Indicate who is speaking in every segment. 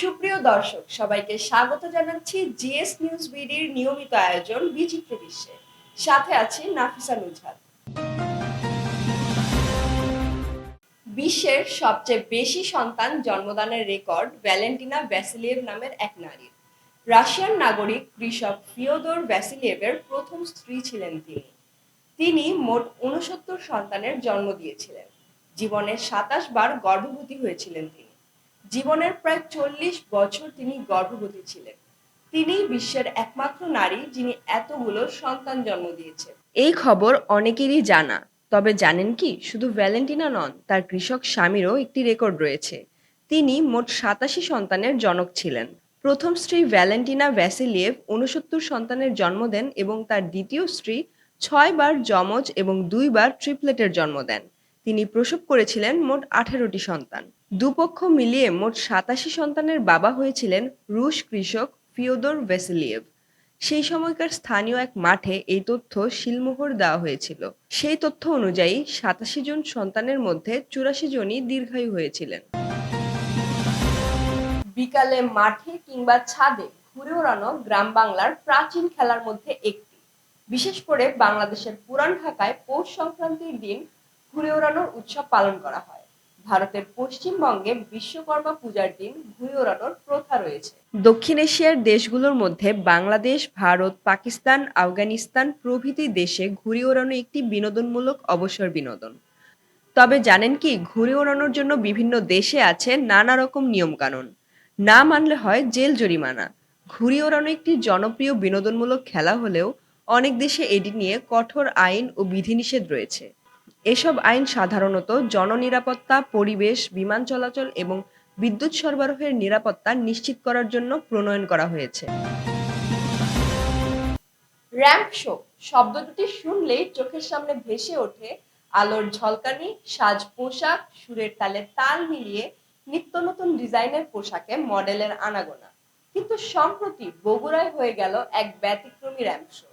Speaker 1: সুপ্রিয় দর্শক, সবাইকে স্বাগত জানাচ্ছি জিএস নিউজ বিডির নিয়মিত আয়োজন বিচিত্র বিশ্বে। সাথে আছি নাফিসা নুজহাত। বিশ্বের সবচেয়ে বেশি সন্তান জন্মদানের রেকর্ড ভ্যালেন্টিনা ভ্যাসিলিয়েভ নামের এক নারীর। রাশিয়ান নাগরিক কৃষক ফিওদর ভ্যাসিলিয়েভের প্রথম স্ত্রী ছিলেন তিনি। তিনি মোট উনসত্তর সন্তানের জন্ম দিয়েছিলেন। জীবনে সাতাশ বার গর্ভবতী হয়েছিলেন তিনি। জীবনের প্রায় চল্লিশ বছর তিনি গর্ভবতী ছিলেন। তিনি বিশ্বের একমাত্র নারী যিনি এতগুলো সন্তান জন্ম দিয়েছে এই খবর অনেকেরই জানা, তবে জানেন কি, শুধু ভ্যালেন্টিনা নন, তার কৃষক স্বামীরও একটি রেকর্ড রয়েছে। তিনি মোট সাতাশি সন্তানের জনক ছিলেন। প্রথম স্ত্রী ভ্যালেন্টিনা ভ্যাসিলিয়েভ উনসত্তর সন্তানের জন্ম দেন এবং তার দ্বিতীয় স্ত্রী ছয়বার যমজ এবং দুইবার ট্রিপলেটের জন্ম দেন। তিনি প্রসব করেছিলেন মোট আঠেরোটি সন্তান। দুপক্ষ মিলিয়ে মোট সাতাশি সন্তানের বাবা হয়েছিলেন রুশ কৃষক ফিওদর ভেসিলিয়েভ সেই সময়কার স্থানীয় এক মাঠে এই তথ্য শিলমোহর দেওয়া হয়েছিল। সেই তথ্য অনুযায়ী সাতাশি জন সন্তানের মধ্যে চুরাশি জনই দীর্ঘায়ু হয়েছিলেন। বিকালে মাঠে কিংবা ছাদে ঘুরে ওড়ানো গ্রাম বাংলার প্রাচীন খেলার মধ্যে একটি। বিশেষ করে বাংলাদেশের পুরান ঢাকায় পৌষ সংক্রান্তির দিন ঘুরে ওড়ানোর উৎসব পালন করা হয়। ভারতের পশ্চিমবঙ্গে বিশ্বকর্মা পূজার দিন ঘুরে ওড়ানোর প্রথা রয়েছে। দক্ষিণ এশিয়ার দেশগুলোর মধ্যে বাংলাদেশ, ভারত, পাকিস্তান, আফগানিস্তান প্রভৃতি দেশে ঘুরে ওড়ানো একটি বিনোদনমূলক অবসর বিনোদন। তবে জানেন কি ঘুরে ওড়ানোর জন্য বিভিন্ন দেশে আছে নানা রকম নিয়মকানুন। না মানলে হয় জেল জরিমানা। ঘুড়ি ওড়ানো একটি জনপ্রিয় বিনোদনমূলক খেলা হলেও অনেক দেশে এটি নিয়ে কঠোর আইন ও বিধিনিষেধ রয়েছে। এসব আইন সাধারণত জননিরাপত্তা, পরিবেশ, বিমান চলাচল এবং বিদ্যুৎ সরবরাহের নিরাপত্তা নিশ্চিত করার জন্য প্রণয়ন করা হয়েছে। র্যাম্প শো শব্দ দুটি শুনলেই চোখের সামনে ভেসে ওঠে আলোর ঝলকানি, সাজ পোশাক, সুরের তালে তাল মিলিয়ে নিত্য নতুন ডিজাইনের পোশাকে মডেলের আনাগোনা। কিন্তু সম্প্রতি বগুড়ায় হয়ে গেল এক ব্যতিক্রমী র্যাম্প শো।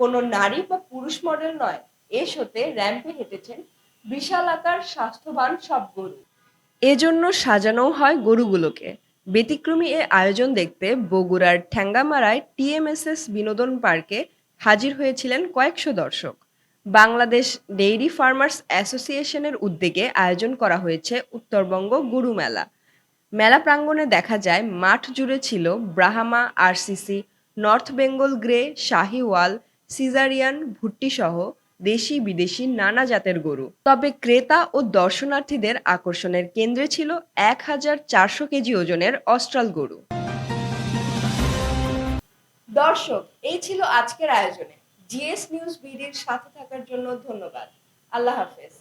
Speaker 1: কোনো নারী বা পুরুষ মডেল নয় এ শোতে র্যাম্পে হেঁটেছেন বিশাল আকার স্বাস্থ্যবান সব গরু। এজন্য সাজানো হয় গরুগুলোকে। ব্যতিক্রমী এ আয়োজন দেখতে বগুড়ার ঠ্যাঙ্গামারায় টিএমএসএস বিনোদন পার্কে হাজির হয়েছিলেন কয়েকশো দর্শক। বাংলাদেশ ডেইরি ফার্মার্স অ্যাসোসিয়েশনের উদ্যোগে আয়োজন করা হয়েছে উত্তরবঙ্গ গরু মেলা। মেলা প্রাঙ্গণে দেখা যায়, মাঠ জুড়ে ছিল Brahma, RCC, North Bengal Grey, Sahiwal, caesarean, ভুট্টি সহ দেশি বিদেশি নানা জাতের গরু। তবে ক্রেতা ও দর্শনার্থীদের আকর্ষণের কেন্দ্রে ছিল এক হাজার চারশো কেজি ওজনের অস্ট্রাল গরু। দর্শক, এই ছিল আজকের আয়োজনে। জিএস নিউজ বিডির সাথে থাকার জন্য ধন্যবাদ। আল্লাহ হাফেজ।